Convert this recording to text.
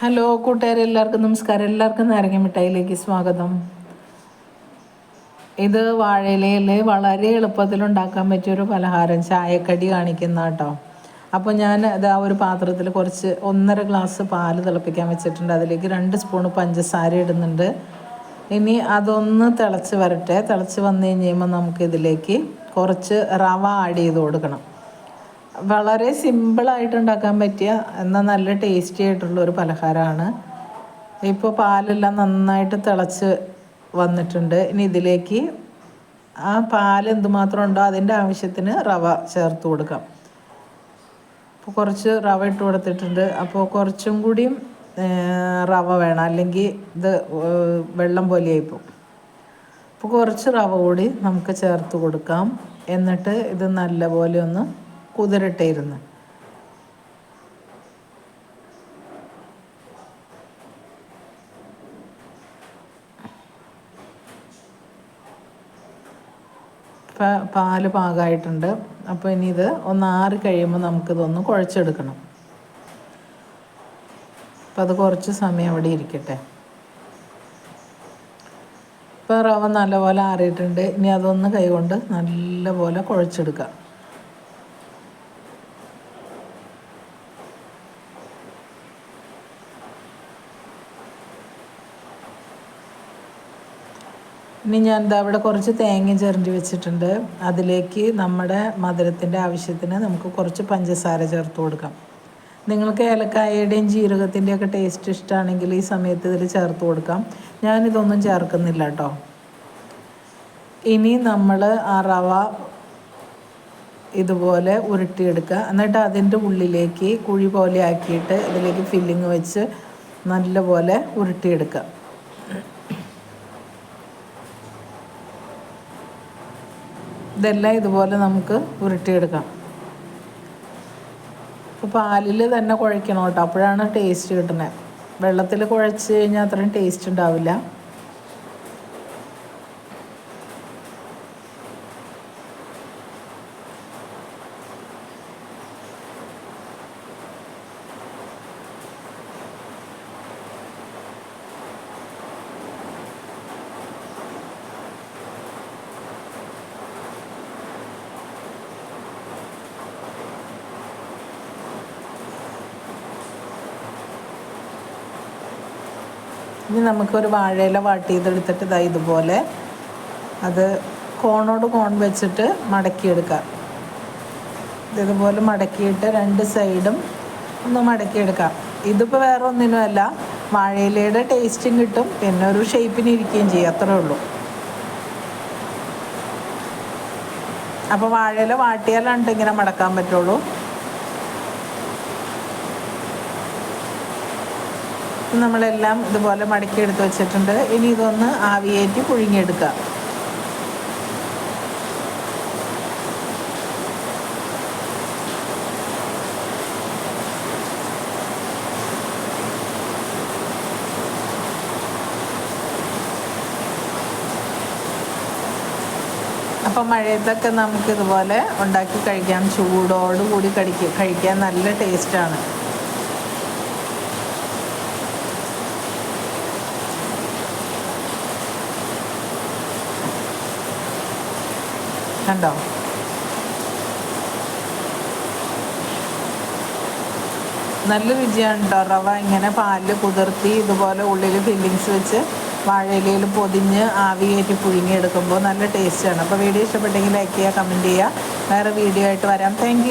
Hello കൂട്ടുകാരെ എല്ലാവർക്കും നമസ്കാരം. എല്ലാവർക്കും നാരങ്ങ മിഠായിലേക്ക് സ്വാഗതം. ഇത് വാഴയിലയിൽ വളരെ എളുപ്പത്തിൽ ഉണ്ടാക്കാൻ പറ്റിയൊരു പലഹാരം ചായക്കടി കാണിക്കുന്ന കേട്ടോ. അപ്പോൾ ഞാൻ ഇതാ ഒരു പാത്രത്തിൽ കുറച്ച് ഒന്നര ഗ്ലാസ് പാൽ തിളപ്പിക്കാൻ വെച്ചിട്ടുണ്ട്. അതിലേക്ക് രണ്ട് സ്പൂൺ പഞ്ചസാര ഇടുന്നുണ്ട്. ഇനി അതൊന്ന് തിളച്ച് വരട്ടെ. തിളച്ച് വന്നു കഴിഞ്ഞ് കഴിയുമ്പോൾ നമുക്കിതിലേക്ക് കുറച്ച് റവ ആഡ് ചെയ്ത് കൊടുക്കണം. വളരെ സിമ്പിളായിട്ട് ഉണ്ടാക്കാൻ പറ്റിയ എന്നാൽ നല്ല ടേസ്റ്റി ആയിട്ടുള്ള ഒരു പലഹാരമാണ്. ഇപ്പോൾ പാലെല്ലാം നന്നായിട്ട് തിളച്ച് വന്നിട്ടുണ്ട്. ഇനി ഇതിലേക്ക് ആ പാൽ എന്തുമാത്രം ഉണ്ടോ അതിന്റെ ആവശ്യത്തിന് റവ ചേർത്ത് കൊടുക്കാം. അപ്പോൾ കുറച്ച് റവ ഇട്ട് കൊടുത്തിട്ടുണ്ട്. അപ്പോൾ കുറച്ചും കൂടിയും റവ വേണം. അല്ലെങ്കിൽ ഇത് വെള്ളം പോലെയായിപ്പോൾ അപ്പോൾ കുറച്ച് റവ കൂടി നമുക്ക് ചേർത്ത് കൊടുക്കാം. എന്നിട്ട് ഇത് നല്ലപോലെ ഒന്ന് കുതിരട്ടേരുന്നു പാൽ പാകമായിട്ടുണ്ട് അപ്പോൾ ഇനി ഇത് ഒന്ന് ആറ് കഴിയുമ്പോൾ നമുക്കിതൊന്ന് കുഴച്ചെടുക്കണം. അപ്പം അത് കുറച്ച് സമയം അവിടെ ഇരിക്കട്ടെ. ഇപ്പോൾ റവ നല്ലപോലെ ആറിയിട്ടുണ്ട്. ഇനി അതൊന്ന് കൈകൊണ്ട് നല്ലപോലെ കുഴച്ചെടുക്കാം. ഇനി ഞാൻ എന്താ അവിടെ കുറച്ച് തേങ്ങ ചിരണ്ടി വെച്ചിട്ടുണ്ട്. അതിലേക്ക് നമ്മുടെ മധുരത്തിന്റെ ആവശ്യത്തിന് നമുക്ക് കുറച്ച് പഞ്ചസാര ചേർത്ത് കൊടുക്കാം. നിങ്ങൾക്ക് ഏലക്കായയുടെയും ജീരകത്തിന്റെയൊക്കെ ടേസ്റ്റ് ഇഷ്ടമാണെങ്കിൽ ഈ സമയത്ത് ഇതിൽ ചേർത്ത് കൊടുക്കാം. ഞാനിതൊന്നും ചേർക്കുന്നില്ല കേട്ടോ. ഇനി നമ്മൾ ആ റവ ഇതുപോലെ ഉരുട്ടിയെടുക്കുക. എന്നിട്ട് അതിന്റെ ഉള്ളിലേക്ക് കുഴി പോലെ ആക്കിയിട്ട് ഇതിലേക്ക് ഫില്ലിങ് വെച്ച് നല്ലപോലെ ഉരുട്ടിയെടുക്കുക. ഇതെല്ലാം ഇതുപോലെ നമുക്ക് ഉരുട്ടിയെടുക്കാം. ഇപ്പോൾ പാലിൽ തന്നെ കുഴയ്ക്കണം കേട്ടോ. അപ്പോഴാണ് ടേസ്റ്റ് കിട്ടുന്നത് വെള്ളത്തിൽ കുഴച്ച് കഴിഞ്ഞാൽ അത്രയും ടേസ്റ്റ് ഉണ്ടാവില്ല. ഇനി നമുക്കൊരു വാഴയില വാട്ടി ചെയ്തെടുത്തിട്ട് ഇതാ ഇതുപോലെ അത് കോണോട് കോൺ വെച്ചിട്ട് മടക്കിയെടുക്കാം. ഇതുപോലെ മടക്കിയിട്ട് രണ്ട് സൈഡും ഒന്ന് മടക്കിയെടുക്കാം. ഇതിപ്പോൾ വേറെ ഒന്നിനുമല്ല വാഴയിലയുടെ ടേസ്റ്റും കിട്ടും പിന്നെ ഒരു ഷേപ്പിന് ഇരിക്കുകയും ചെയ്യും അത്രേ ഉള്ളൂ. അപ്പോൾ വാഴയില വാട്ടിയാലാണ് ഇങ്ങനെ മടക്കാൻ പറ്റുള്ളൂ. നമ്മളെല്ലാം ഇതുപോലെ മടക്കി എടുത്ത് വെച്ചിട്ടുണ്ട്. ഇനി ഇതൊന്ന് ആവിയേറ്റി പുഴുങ്ങിയെടുക്കുക അപ്പം മഴയത്തൊക്കെ നമുക്കിതുപോലെ ഉണ്ടാക്കി കഴിക്കാം. ചൂടോടുകൂടി കടിക്കുക കഴിക്കാൻ നല്ല ടേസ്റ്റാണ് കണ്ടോ? നല്ല രുചിയാണ് കേട്ടോ റവ ഇങ്ങനെ പാലിൽ കുതിർത്തി ഇതുപോലെ ഉള്ളിൽ ഫില്ലിങ്സ് വെച്ച് വാഴയിലയിൽ പൊതിഞ്ഞ് കയറ്റി പുഴുങ്ങിയെടുക്കുമ്പോൾ നല്ല ടേസ്റ്റാണ് അപ്പോൾ വീഡിയോ ഇഷ്ടപ്പെട്ടെങ്കിൽ ലൈക്ക് ചെയ്യുക കമന്റ് ചെയ്യുക. വേറെ വീഡിയോ ആയിട്ട് വരാം. താങ്ക്